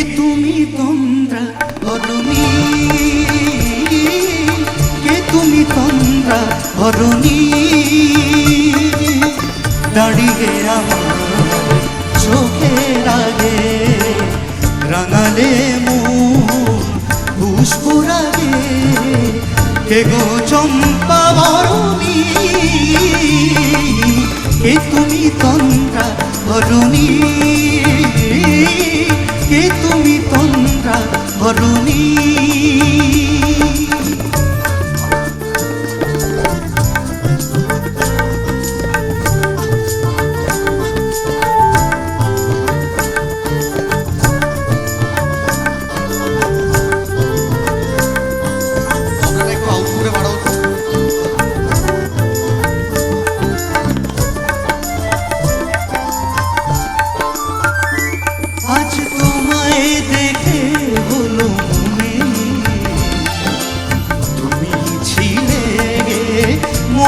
কে তুমি তন্দ্রা হরণী কে তুমি তন্দ্রা হরণী দাঁড়িয়ে আমার চোখের আগে, রাঙালে পুষ্পর আগে। কে গো চম্পা বরণী কে তুমি তন্দ্রা তুমি তন্দ্রা হরণী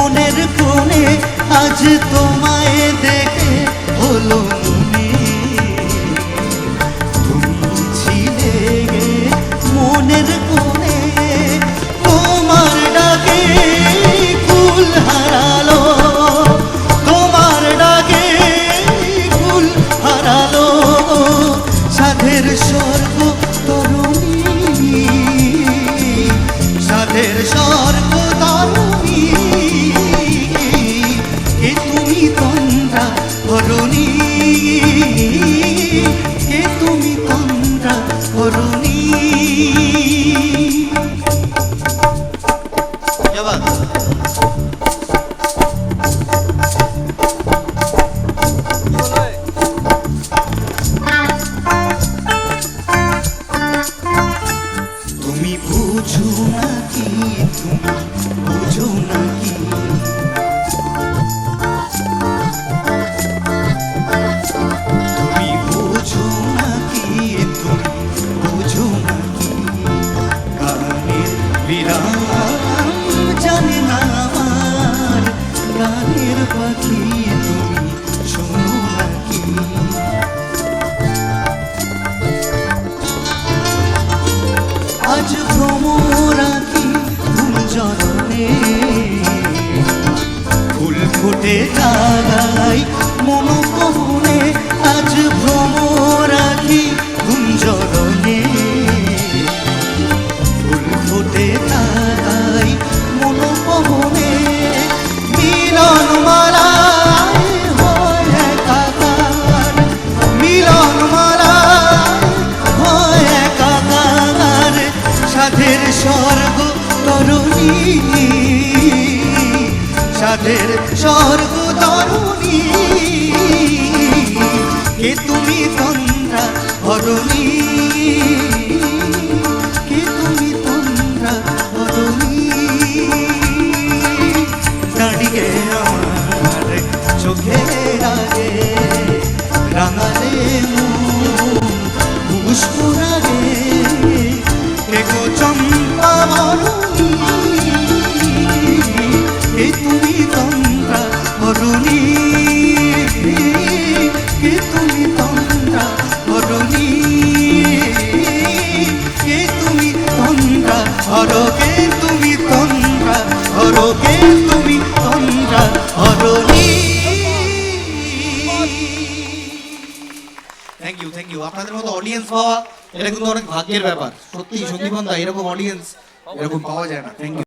মনের কোণে আজ তোমায় দেখে হলো মনে। তুমি ছিলে মনের কোণে, তোমার ডাকে কুল হারালো। তোমার ডাকে কুল হারালো। সাধের স্বর্গ তরুণী, সাধের স্বর্গ তুমি বুঝো নাকি তুমি বুঝো নাকি তুমি বুঝো নাকি গানের বিরাম জানে না আমার গানের পাখি। ফুটে লাগাই মনোকহনে আজ ভ্রমরাখি গুঞ্জরণে। ফুল ফুটে মালায় হয় একাকার। মিলন সাধের স্বর্গ তরুণী। সাধের স্বর্গ তরুণী কে তুমি তন্দ্রা হরণী কে তুমি তন্দ্রা হরণী দাঁড়িয়ে রাঙালে পুষ্পর তন্দ্রা হর কে তুমি তন্দ্রা হরকে তুমি তন্দ্রা হরণী থ্যাংক ইউ থ্যাংক ইউ আপনাদের মতো অডিয়েন্স পাওয়া, এটা কিন্তু অনেক ভাগ্যের ব্যাপার। সত্যি সন্দীপন দা, এরকম অডিয়েন্স এরকম পাওয়া যায় না। Thank you